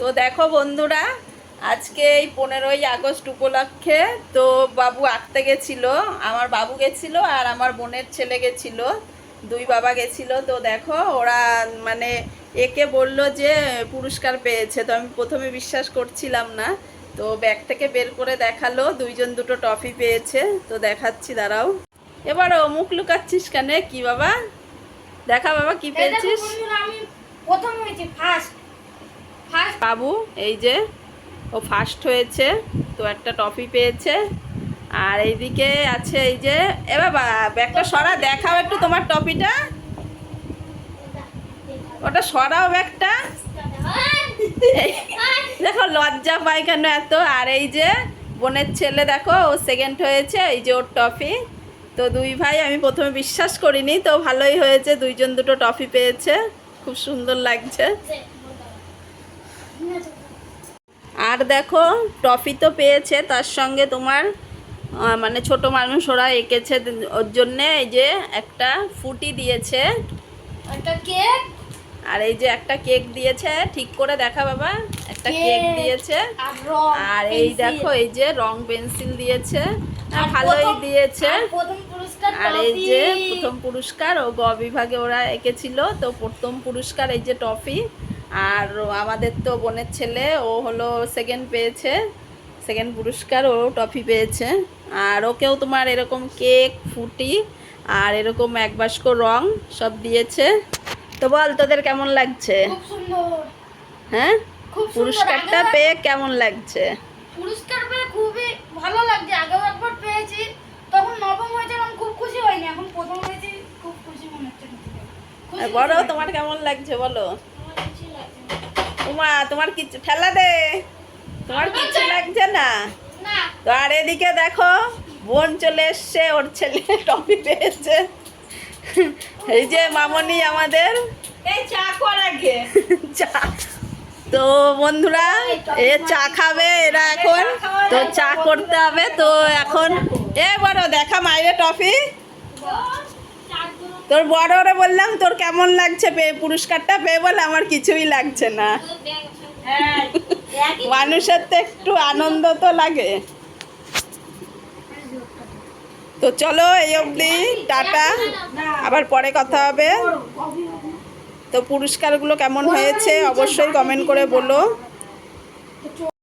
তো দেখো বন্ধুরা আজকে এই পনেরোই আগস্ট উপলক্ষে তো বাবু আঁকতে গেছিল আমার বাবু গেছিল আর আমার বোনের ছেলে গেছিল দুই বাবা গেছিল। তো দেখো ওরা মানে একে বলল যে পুরস্কার পেয়েছে তো আমি প্রথমে বিশ্বাস করছিলাম না। তো ব্যাগ থেকে বের করে দেখাল দুইজন দুটো টফি পেয়েছে তো দেখাচ্ছি দাঁড়াও। এবারও মুখ লুকাচ্ছিস কেন? কি বাবা? দেখা বাবা কি পেয়েছিস? আমি প্রথম হয়েছি ফার্স্ট বাবু, এই যে, ও ফার্স্ট হয়েছে, তো একটা টফি পেয়েছে। আর এইদিকে আছে এই যে, এ বাবা, ব্যাগটা সরা, দেখাও একটু তোমার টপিটা ওটা সরাও ব্যাগটা। দেখো, লজ্জা পাই কেন এত? আর এই যে, বোনের ছেলে, দেখো, ও সেকেন্ড হয়েছে, এই যে ওর টফি তো দুই ভাই, আমি প্রথমে বিশ্বাস করিনি, তো ভালোই হয়েছে, দুইজন দুটো টফি পেয়েছে। খুব সুন্দর লাগছে। আর দেখো টফি তো পেয়েছে তার সঙ্গে তোমার মানে ছোট মানুষ ওরা এঁকেছে ওর জন্যে এই যে একটা ফুটি দিয়েছে। একটা কেক। আর এই যে একটা কেক দিয়েছে ঠিক করে দেখা বাবা একটা কেক। দিয়েছে। আর এই দেখো এই যে রং পেন্সিল দিয়েছে ভালোই দিয়েছে। আর এই যে প্রথম পুরস্কার ও গ বিভাগে ওরা এঁকেছিল তো প্রথম পুরস্কার এই যে টফি। আর আমাদের তো বোনের ছেলে ও হলো সেকেন্ড পেয়েছে সেকেন্ড পুরস্কার ও টফি পেয়েছে। আর ওকেও তোমার এরকম কেক ফুটি আর এরকম এক বাস্ক রং সব দিয়েছে। তো বল তোদের কেমন লাগছে? হ্যাঁ? পুরস্কারটা পেয়ে কেমন লাগছে? পুরস্কার পেয়ে খুবই ভালো লাগছে। আগেও একবার পেয়েছি তখন নবম হয়েছিলাম খুব খুশি হয়নি। এখন প্রথম হয়েছি খুব খুশি মনে হচ্ছে। তোমার কেমন লাগছে? বলো। তোমা তোমার কিছু ঠেলা দে। তোমার কিছু লাগছে না? না। তো আর এদিকে দেখো বোন চলে এসছে ওর ছেলে টপি পেয়েছে। এই যে মামনি আমাদের। চা আগে। চা। তো বন্ধুরা এ চা খাবে এরা এখন। তো চা করতে হবে। তো এখন এ বড় দেখা মাইরে টফি তোর বড় বললাম, তোর কেমন লাগছে? পেয়ে পুরস্কারটা পেয়ে বলে আমার কিছুই লাগছে না। মানুষের তো একটু আনন্দ তো লাগে। তো চলো, এই অবধি, টাটা। আবার পরে কথা হবে। তো পুরস্কারগুলো কেমন হয়েছে, অবশ্যই কমেন্ট করে বলো।